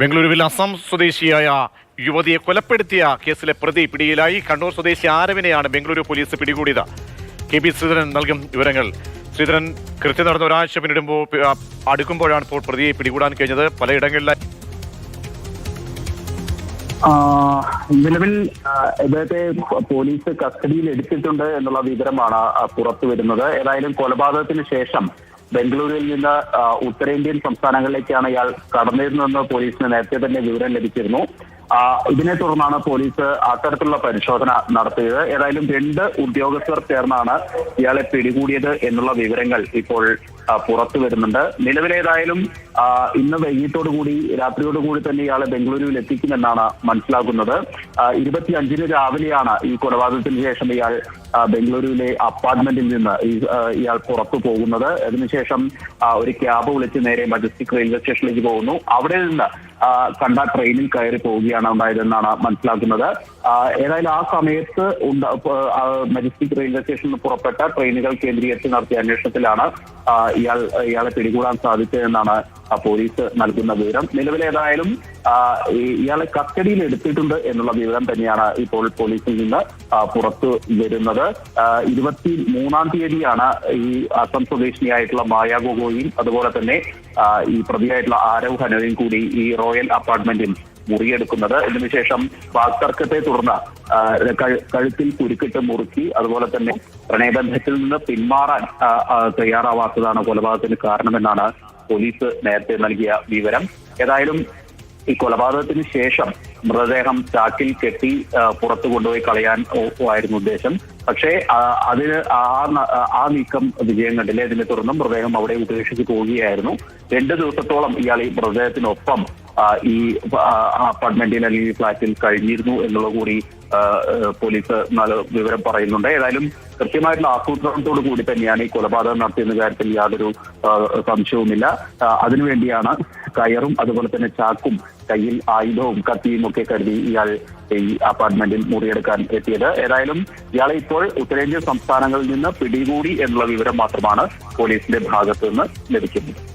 ബംഗളൂരുവിൽ അസം സ്വദേശിയായ യുവതിയെ കൊലപ്പെടുത്തിയ കേസിലെ പ്രതി പിടിയിലായി. കണ്ണൂർ സ്വദേശി ആരവിനെയാണ് ബംഗളൂരു പോലീസ് പിടികൂടിയത്. കെ പി ശ്രീധരൻ നൽകും വിവരങ്ങൾ. ശ്രീധരൻ കൃത്യം നടന്ന ഒരാഴ്ച പിന്നിടുമ്പോൾ അടുക്കുമ്പോഴാണ് ഇപ്പോൾ പ്രതിയെ പിടികൂടാൻ കഴിഞ്ഞത്. പലയിടങ്ങളിലായി നിലവിൽ ഇദ്ദേഹത്തെ പോലീസ് കസ്റ്റഡിയിൽ എടുത്തിട്ടുണ്ട് എന്നുള്ള വിവരമാണ് പുറത്തു വരുന്നത് ഏതായാലും കൊലപാതകത്തിന് ശേഷം ബംഗളൂരുവിൽ നിന്ന് ഉത്തരേന്ത്യൻ സംസ്ഥാനങ്ങളിലേക്കാണ് ഇയാൾ കടന്നിരുന്നതെന്ന് പോലീസിന് നേരത്തെ തന്നെ വിവരം ലഭിച്ചിരുന്നു. ഇതിനെ തുടർന്നാണ് പോലീസ് അത്തരത്തിലുള്ള പരിശോധന നടത്തിയത്. ഏതായാലും രണ്ട് ഉദ്യോഗസ്ഥർ ചേർന്നാണ് ഇയാളെ പിടികൂടിയത് എന്നുള്ള വിവരങ്ങൾ ഇപ്പോൾ പുറത്തു വരുന്നുണ്ട്. നിലവിലേതായാലും ഇന്ന് വൈകിട്ടോടുകൂടി രാത്രിയോടുകൂടി കൂടി തന്നെ ഇയാളെ ബംഗളൂരുവിൽ എത്തിക്കുമെന്നാണ് മനസ്സിലാക്കുന്നത്. ഇരുപത്തി അഞ്ചിന് രാവിലെയാണ് ഈ കൊലപാതകത്തിന് ശേഷം ഇയാൾ ബംഗളൂരുവിലെ അപ്പാർട്ട്മെന്റിൽ നിന്ന് ഇയാൾ പുറത്തു പോകുന്നത്. അതിനുശേഷം ഒരു ക്യാബ് വിളിച്ച് നേരെ മജസ്റ്റിക് റെയിൽവേ സ്റ്റേഷനിലേക്ക് പോകുന്നു. അവിടെ നിന്ന് കണ്ട ട്രെയിനിൽ കയറി പോവുകയാണ് ഉണ്ടായതെന്നാണ് മനസ്സിലാക്കുന്നത്. ഏതായാലും ആ സമയത്ത് ആ, റെയിൽവേ സ്റ്റേഷനിൽ പുറപ്പെട്ട ട്രെയിനുകൾ കേന്ദ്രീകരിച്ച് നടത്തിയ അന്വേഷണത്തിലാണ് ഇയാൾ ഇയാളെ പിടികൂടാൻ സാധിച്ചതെന്നാണ് പോലീസ് നൽകുന്ന വിവരം. നിലവിലേതായാലും ഇയാളെ കസ്റ്റഡിയിൽ എടുത്തിട്ടുണ്ട് എന്നുള്ള വിവരം തന്നെയാണ് ഇപ്പോൾ പോലീസിൽ നിന്ന് പുറത്തു വരുന്നത്. ഇരുപത്തി മൂന്നാം തീയതിയാണ് ഈ അസം സ്വദേശിനിയായിട്ടുള്ള മായ ഗൊഗോയും അതുപോലെ തന്നെ ഈ പ്രതിയായിട്ടുള്ള ആരവ് ഹനോയും കൂടി ഈ റോയൽ അപ്പാർട്ട്മെന്റിൽ മുറിയെടുക്കുന്നത്. ഇതിനുശേഷം വാക്തർക്കത്തെ തുടർന്ന് കഴുത്തിൽ കുരുക്കിട്ട് മുറുക്കി അതുപോലെ തന്നെ പ്രണയബന്ധത്തിൽ നിന്ന് പിന്മാറാൻ തയ്യാറാവാത്തതാണ് കൊലപാതകത്തിന് കാരണമെന്നാണ് പോലീസ് നേരത്തെ നൽകിയ വിവരം. ഏതായാലും ഈ കൊലപാതകത്തിന് ശേഷം മൃതദേഹം ചാക്കിൽ കെട്ടി പുറത്തു കൊണ്ടുപോയി കളയാൻ ആയിരുന്നു ഉദ്ദേശം. പക്ഷേ അതിന് ആ ആ നീക്കം വിജയം കണ്ടില്ല. ഇതിനെ തുടർന്ന് മൃതദേഹം അവിടെ ഉപേക്ഷിച്ച് പോവുകയായിരുന്നു. രണ്ട് ദിവസത്തോളം ഇയാൾ ഈ മൃതദേഹത്തിനൊപ്പം ഈ അപ്പാർട്ട്മെന്റിൽ അല്ലെങ്കിൽ ഫ്ളാറ്റിൽ കഴിഞ്ഞിരുന്നു എന്നുള്ള കൂടി പോലീസ് നല്ല വിവരം പറയുന്നുണ്ട്. ഏതായാലും കൃത്യമായിട്ടുള്ള ആസൂത്രണത്തോടു കൂടി തന്നെയാണ് ഈ കൊലപാതകം നടത്തിയെന്ന കാര്യത്തിൽ യാതൊരു സംശയവുമില്ല. അതിനുവേണ്ടിയാണ് കയറും അതുപോലെ തന്നെ ചാക്കും കയ്യിൽ ആയുധവും കത്തിയും ഒക്കെ കരുതി ഇയാൾ ഈ അപ്പാർട്ട്മെന്റിൽ മുറിയെടുക്കാൻ എത്തിയത്. ഏതായാലും ഇയാളെ ഇപ്പോൾ ഉത്തരേന്ത്യൻ സംസ്ഥാനങ്ങളിൽ നിന്ന് പിടികൂടി എന്നുള്ള വിവരം മാത്രമാണ് പോലീസിന്റെ ഭാഗത്തുനിന്ന് ലഭിക്കുന്നത്.